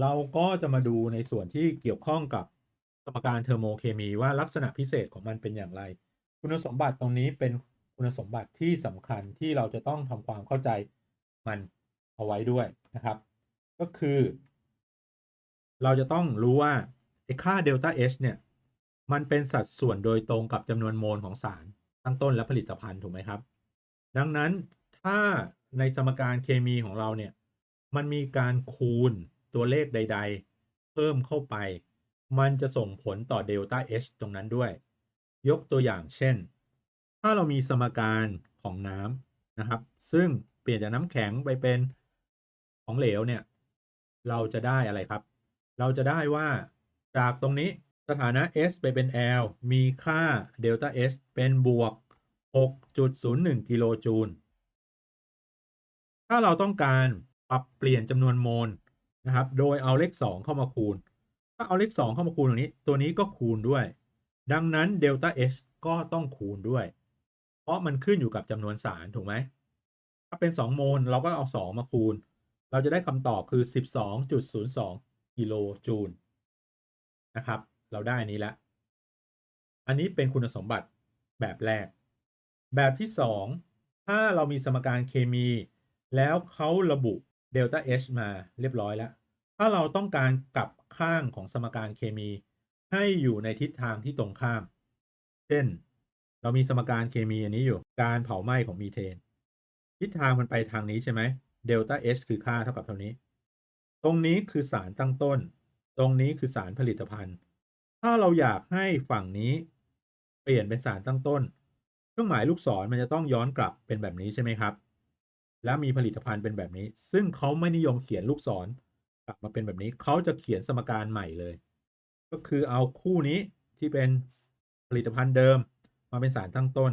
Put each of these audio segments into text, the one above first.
เราก็จะมาดูในส่วนที่เกี่ยวข้องกับสมการเทอร์โมเคมีว่าลักษณะพิเศษของมันเป็นอย่างไร คุณสมบัติตรงนี้เป็นคุณสมบัติที่สำคัญที่เราจะต้องทำความเข้าใจมันเอาไว้ด้วยนะครับ ก็คือ เราจะต้องรู้ว่าไอ้ค่าเดลต้า H เนี่ย มันเป็นสัดส่วนโดยตรงกับจำนวนโมลของสารตั้งต้นและผลิตภัณฑ์ถูกไหมครับ ดังนั้นถ้าในสมการเคมีของเราเนี่ย มันมีการคูณ ตัวเลขใด ๆ เพิ่มเข้าไป มันจะส่งผลต่อเดลต้า H ตรงนั้นด้วย ยกตัวอย่างเช่น ถ้าเรามีสมการของน้ำนะครับ ซึ่งเปลี่ยนจากน้ำแข็งไปเป็นของเหลวเนี่ย เราจะได้อะไรครับ เราจะได้ว่าจากตรงนี้สถานะ S ไปเป็น L มีค่าเดลต้า H เป็นบวก 6.01 กิโลจูล ถ้าเราต้องการปรับเปลี่ยนจำนวนโมล นะครับ โดยเอาเลข 2 เข้ามาคูณ ถ้าเอาเลข 2 เข้ามาคูณตรงนี้ ตัวนี้ก็คูณด้วย ดังนั้นเดลต้า H ก็ต้องคูณด้วย เพราะมันขึ้นอยู่กับจำนวนสารถูกไหม ถ้าเป็น 2 โมล เราก็เอา 2 มาคูณ เราจะได้คำตอบคือ 12.02 กิโลจูลนะครับ เราได้อันนี้แล้วอันนี้เป็นคุณสมบัติแบบแรก แบบที่ 2 ถ้าเรามีสมการเคมี แล้วเขาระบุเดลต้า H มาเรียบร้อยแล้ว ถ้าเราต้องการกลับข้างของสมการเคมี ให้อยู่ในทิศทางที่ตรงข้าม เช่น เรามีสมการเคมีอันนี้อยู่ การเผาไหม้ของมีเทน ทิศทางมันไปทางนี้ใช่ไหมเดลต้า H คือค่าเท่ากับเท่านี้ ตรงนี้คือสารตั้งต้น ตรงนี้คือสารผลิตภัณฑ์ ถ้าเราอยากให้ฝั่งนี้เปลี่ยนเป็นสารตั้งต้น เครื่องหมายลูกศรมันจะต้องย้อนกลับเป็นแบบนี้ใช่ไหมครับ แล้วมีผลิตภัณฑ์เป็นแบบนี้ ซึ่งเขาไม่นิยมเขียนลูกศร ลับมาเป็นแบบนี้เขาจะเขียนสมการใหม่เลย ก็คือเอาคู่นี้ที่เป็นผลิตภัณฑ์เดิมมาเป็นสารตั้งต้น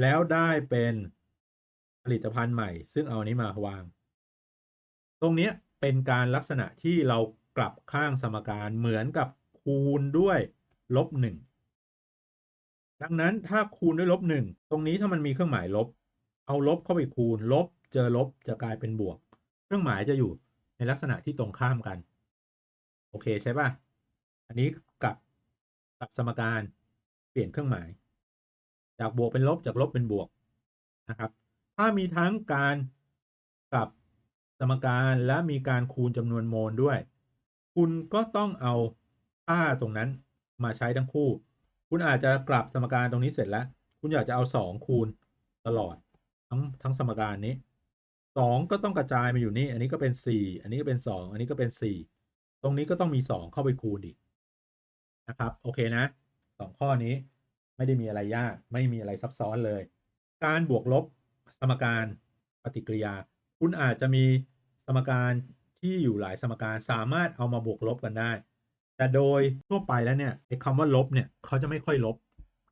แล้วได้เป็นผลิตภัณฑ์ใหม่ ซึ่งเอาอันนี้มาวาง ตรงนี้เป็นการลักษณะที่เรากลับข้างสมการเหมือนกับคูณด้วยลบหนึ่งดังนั้นถ้าคูณด้วยลบหนึ่งตรงนี้ถ้ามันมีเครื่องหมายลบ เอาลบเข้าไปคูณ ลบเจอลบจะกลายเป็นบวก เครื่องหมายจะอยู่ ลักษณะที่ตรงข้ามกัน โอเคใช่ป่ะ อันนี้กับกับสมการเปลี่ยนเครื่องหมาย จากบวกเป็นลบจากลบเป็นบวกนะครับ ถ้ามีทั้งการกับสมการและมีการคูณจำนวนโมลด้วย คุณก็ต้องเอาค่าตรงนั้นมาใช้ทั้งคู่ คุณอาจจะกลับสมการตรงนี้เสร็จแล้ว คุณอยากจะเอา 2 คูณตลอดทั้งทั้งสมการนี้ 2ก็ต้องกระจายมาอยู่นี่ อันนี้ก็เป็น4อันนี้ก็เป็น2อันนี้ก็เป็น4ตรงนี้ก็ต้องมี2เข้าไปคูณอีกนะครับ โอเคนะ2ข้อนี้ไม่ได้มีอะไรยาก ไม่มีอะไรซับซ้อนเลย การบวกลบสมการปฏิกิริยา คุณอาจจะมีสมการที่อยู่หลายสมการสามารถเอามาบวกลบกันได้ แต่โดยทั่วไปแล้วเนี่ยไอ้คำว่าลบเนี่ยเขาจะไม่ค่อยลบ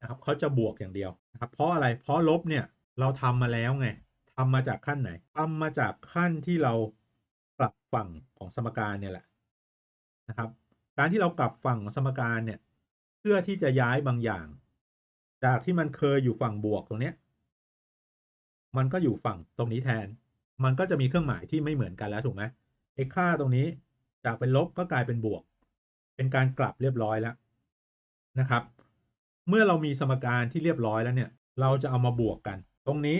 นะครับเขาจะบวกอย่างเดียวนะครับเพราะอะไรเพราะลบเนี่ยเราทำมาแล้วไง ทำมาจากขั้นไหนทำมาจากขั้นที่เรากลับฝั่งของสมการเนี่ยแหละนะครับ การที่เรากลับฝั่งของสมการเนี่ย เพื่อที่จะย้ายบางอย่าง จากที่มันเคยอยู่ฝั่งบวกตรงเนี้ย มันก็อยู่ฝั่งตรงนี้แทน มันก็จะมีเครื่องหมายที่ไม่เหมือนกันแล้วถูกไหมไอ้ค่าตรงนี้จากเป็นลบก็กลายเป็นบวก เป็นการกลับเรียบร้อยแล้วนะครับ เมื่อเรามีสมการที่เรียบร้อยแล้วเนี่ย เราจะเอามาบวกกัน ตรงนี้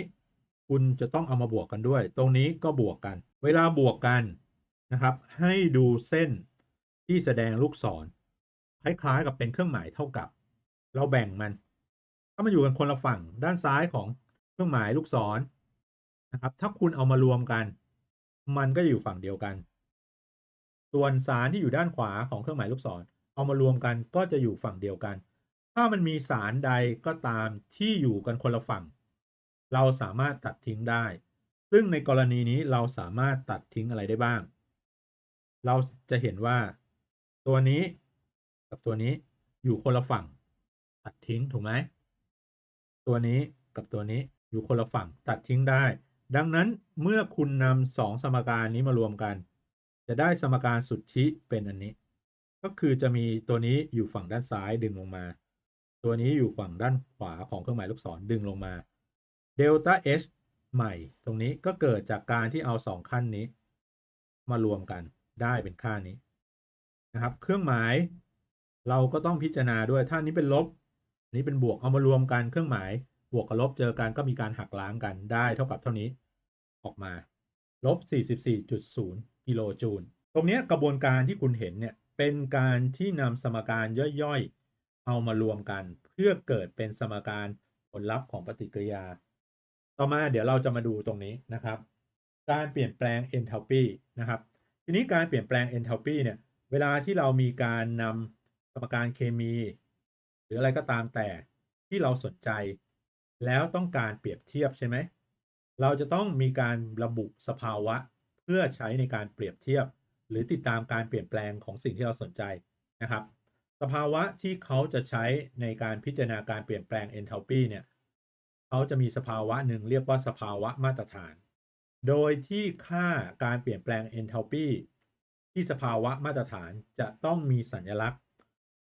คุณจะต้องเอามาบวกกันด้วย ตรงนี้ก็บวกกัน เวลาบวกกันนะครับ ให้ดูเส้นที่แสดงลูกศร คล้าย ๆ กับเป็นเครื่องหมายเท่ากับ เราแบ่งมัน ถ้ามันอยู่กันคนละฝั่งด้านซ้ายของเครื่องหมายลูกศรนะครับ ถ้าคุณเอามารวมกัน มันก็อยู่ฝั่งเดียวกัน ส่วนสารที่อยู่ด้านขวาของเครื่องหมายลูกศร เอามารวมกันก็จะอยู่ฝั่งเดียวกัน ถ้ามันมีสารใดก็ตามที่อยู่กันคนละฝั่ง เราสามารถตัดทิ้งได้ ซึ่งในกรณีนี้เราสามารถตัดทิ้งอะไรได้บ้าง เราจะเห็นว่าตัวนี้กับตัวนี้อยู่คนละฝั่ง ตัดทิ้งถูกไหมตัวนี้กับตัวนี้อยู่คนละฝั่งตัดทิ้งได้ ดังนั้นเมื่อคุณนำสองสมการนี้มารวมกัน จะได้สมการสุทธิเป็นอันนี้ ก็คือจะมีตัวนี้อยู่ฝั่งด้านซ้ายดึงลงมา ตัวนี้อยู่ฝั่งด้านขวาของเครื่องหมายลูกศรดึงลงมา เดลต้า H ใหม่ ตรงนี้ก็เกิดจากการที่เอาสองขั้นนี้ มารวมกันได้เป็นค่านี้นะครับ เครื่องหมายเราก็ต้องพิจารณาด้วยถ้านี้เป็นลบนี้เป็นบวกเอามารวมกันเครื่องหมายบวกกับลบเจอกันก็มีการหักล้างกันได้เท่ากับเท่านี้ออกมาลบ 44.0 กิโลจูล ตรงนี้กระบวนการที่คุณเห็นเนี่ย เป็นการที่นำสมการย่อยๆ เอามารวมกัน เพื่อเกิดเป็นสมการผลลัพธ์ของปฏิกิริยา ต่อมาเดี๋ยวเราจะมาดูตรงนี้นะครับ การเปลี่ยนแปลง enthalpy นะครับ ทีนี้การเปลี่ยนแปลง enthalpy เนี่ย เวลาที่เรามีการนำสมการเคมี หรืออะไรก็ตามแต่ที่เราสนใจ แล้วต้องการเปรียบเทียบใช่ไหม เราจะต้องมีการระบุสภาวะเพื่อใช้ในการเปรียบเทียบ หรือติดตามการเปลี่ยนแปลงของสิ่งที่เราสนใจนะครับ สภาวะที่เขาจะใช้ในการพิจารณาการเปลี่ยนแปลง enthalpy เนี่ย เขาจะมีสภาวะหนึ่งเรียกว่าสภาวะมาตรฐาน โดยที่ค่าการเปลี่ยนแปลง enthalpy ที่สภาวะมาตรฐานจะต้องมีสัญลักษณ์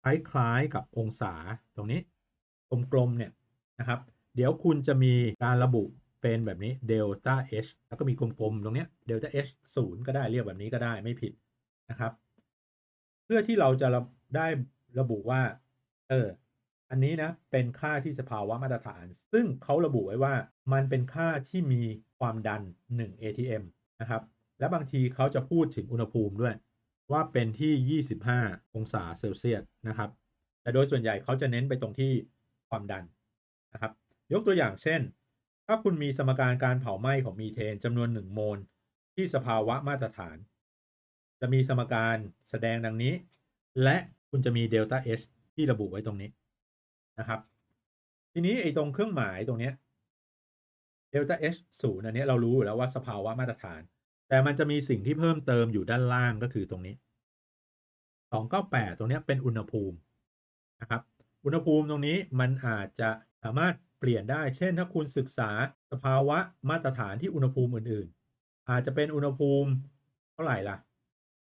คล้ายๆกับองศาตรงนี้กลมๆเนี่ยนะครับ เดี๋ยวคุณจะมีการระบุเป็นแบบนี้ delta h แล้วก็มีกลมๆตรงเนี้ย delta h 0ก็ได้เรียกแบบนี้ก็ได้ไม่ผิดนะครับ เพื่อที่เราจะได้ระบุว่า เออ อันนี้นะเป็นค่าที่สภาวะมาตรฐาน ซึ่งเขาระบุไว้ว่ามันเป็นค่าที่มีความดัน 1 atm นะครับ และบางทีเขาจะพูดถึงอุณหภูมิด้วย ว่าเป็นที่ 25 องศาเซลเซียสนะครับ แต่โดยส่วนใหญ่เขาจะเน้นไปตรงที่ความดันนะครับ ยกตัวอย่างเช่น ถ้าคุณมีสมการการเผาไหม้ของมีเทนจำนวน 1 โมล ที่สภาวะมาตรฐาน จะมีสมการแสดงดังนี้ และคุณจะมีเดลต้า H ที่ระบุไว้ตรงนี้ นะครับ ทีนี้ไอ้ตรงเครื่องหมายตรงเนี้เดลต้า H 0อันนี้เรารู้อยู่แล้วว่าสภาวะมาตรฐาน แต่มันจะมีสิ่งที่เพิ่มเติมอยู่ด้านล่างก็คือตรงนี้298ตรงนี้เป็นอุณหภูมินะครับ อุณหภูมิตรงนี้มันอาจจะสามารถเปลี่ยนได้ เช่น ถ้าคุณศึกษาสภาวะมาตรฐานที่อุณหภูมิอื่น ๆ อาจจะเป็นอุณหภูมิเท่าไหร่ล่ะ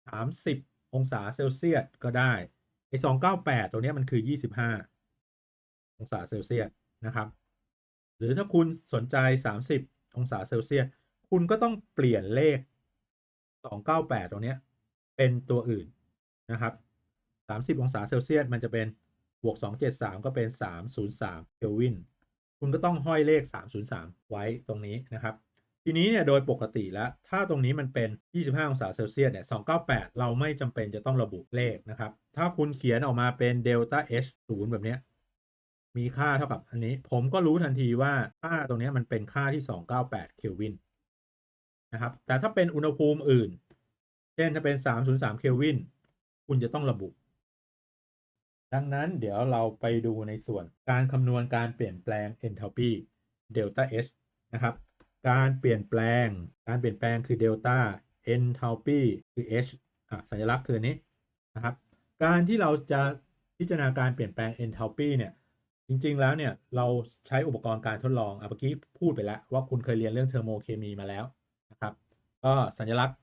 30องศาเซลเซียสก็ได้ไอ้298ตัวนี้มันคือ25 องศาเซลเซียสนะครับ หรือถ้าคุณสนใจ 30 องศาเซลเซียสคุณก็ต้องเปลี่ยนเลข 298 ตรงนี้เป็นตัวอื่นนะครับ 30 องศาเซลเซียสมันจะเป็นบวก 273 ก็เป็น 303เคลวินคุณก็ต้องห้อยเลข 303 ไว้ตรงนี้นะครับ ทีนี้เนี่ยโดยปกติแล้ว ถ้าตรงนี้มันเป็น 25 องศาเซลเซียสเนี่ย 298 เราไม่จำเป็นจะต้องระบุเลขนะครับ ถ้าคุณเขียนออกมาเป็นเดลต้า H 0แบบเนี้ย มีค่าเท่ากับอันนี้ ผมก็รู้ทันทีว่าค่าตรงนี้มันเป็นค่าที่ 298 เคลวินนะครับ แต่ถ้าเป็นอุณหภูมิอื่น เช่นถ้าเป็น 303 เคลวิน คุณจะต้องระบุ ดังนั้นเดี๋ยวเราไปดูในส่วนการคำนวณการเปลี่ยนแปลง enthalpy delta H นะครับ การเปลี่ยนแปลง การเปลี่ยนแปลงคือ delta enthalpy คือ H อะสัญลักษณ์คือนนี้นะครับ การที่เราจะพิจารณาการเปลี่ยนแปลง enthalpy เนี่ย จริงๆ แล้วเนี่ยเราใช้อุปกรณ์การทดลองอะเมื่อกี้พูดไปแล้ว ว่าคุณเคยเรียนเรื่องเทอร์โมเคมีมาแล้วนะครับ ก็สัญลักษณ์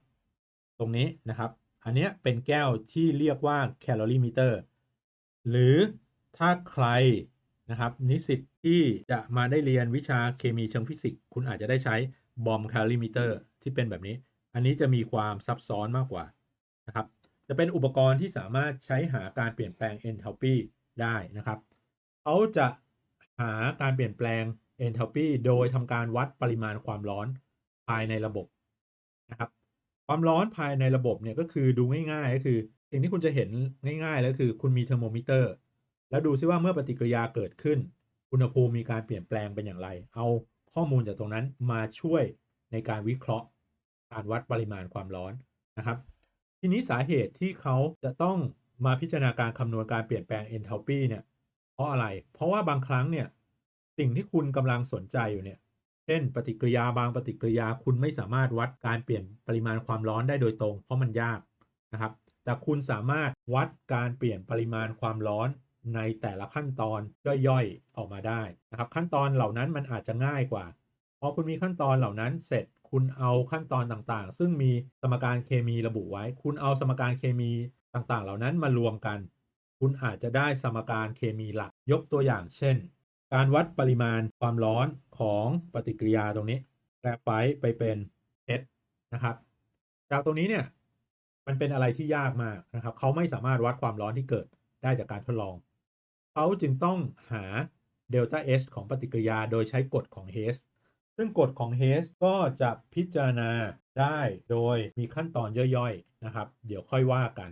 ตรงนี้นะครับ อันนี้เป็นแก้วที่เรียกว่าแคลอรี่มิเตอร์หรือถ้าใครนะครับนิสิตที่จะมาได้เรียนวิชาเคมีเชิงฟิสิกส์คุณอาจจะได้ใช้บอมแคลอรี่มิเตอร์ที่เป็นแบบนี้ อันนี้จะมีความซับซ้อนมากกว่านะครับ จะเป็นอุปกรณ์ที่สามารถใช้หาการเปลี่ยนแปลง enthalpy ได้นะครับ เขาจะหาการเปลี่ยนแปลง enthalpy โดยทำการวัดปริมาณความร้อนภายในระบบนะครับ ความร้อนภายในระบบเนี่ยก็คือดูง่ายๆ ก็คือ สิ่งที่คุณจะเห็นง่ายๆแล้วคือคุณมีเทอร์โมมิเตอร์ แล้วดูซิว่าเมื่อปฏิกิริยาเกิดขึ้น อุณหภูมิมีการเปลี่ยนแปลงเป็นอย่างไร เอาข้อมูลจากตรงนั้นมาช่วยในการวิเคราะห์การวัดปริมาณความร้อนนะครับ ทีนี้สาเหตุที่เขาจะต้องมาพิจารณาการคำนวณการเปลี่ยนแปลง enthalpy เนี่ย เพราะอะไร เพราะว่าบางครั้งเนี่ยสิ่งที่คุณกำลังสนใจอยู่เนี่ยเช่น ปฏิกิริยาบางปฏิกิริยาคุณไม่สามารถวัดการเปลี่ยนปริมาณความร้อนได้โดยตรง เพราะมันยากนะครับ แต่คุณสามารถวัดการเปลี่ยนปริมาณความร้อนในแต่ละขั้นตอนย่อยๆออกมาได้นะครับ ขั้นตอนเหล่านั้นมันอาจจะง่ายกว่าพอคุณมีขั้นตอนเหล่านั้นเสร็จคุณเอาขั้นตอนต่างๆ ซึ่งมีสมการเคมีระบุไว้ คุณเอาสมการเคมีต่างๆ เหล่านั้นมารวมกัน คุณอาจจะได้สมการเคมีหลักยกตัวอย่างเช่น การวัดปริมาณความร้อนของปฏิกิริยาตรงนี้แปรไฟไปเป็น H นะครับ จากตรงนี้เนี่ยมันเป็นอะไรที่ยากมากนะครับ เขาไม่สามารถวัดความร้อนที่เกิดได้จากการทดลอง เขาจึงต้องหาเดลต้า H ของปฏิกิริยาโดยใช้กฎของ Hess ซึ่งกฎของ Hess ก็จะพิจารณาได้โดยมีขั้นตอนย่อยๆนะครับ เดี๋ยวค่อยว่ากัน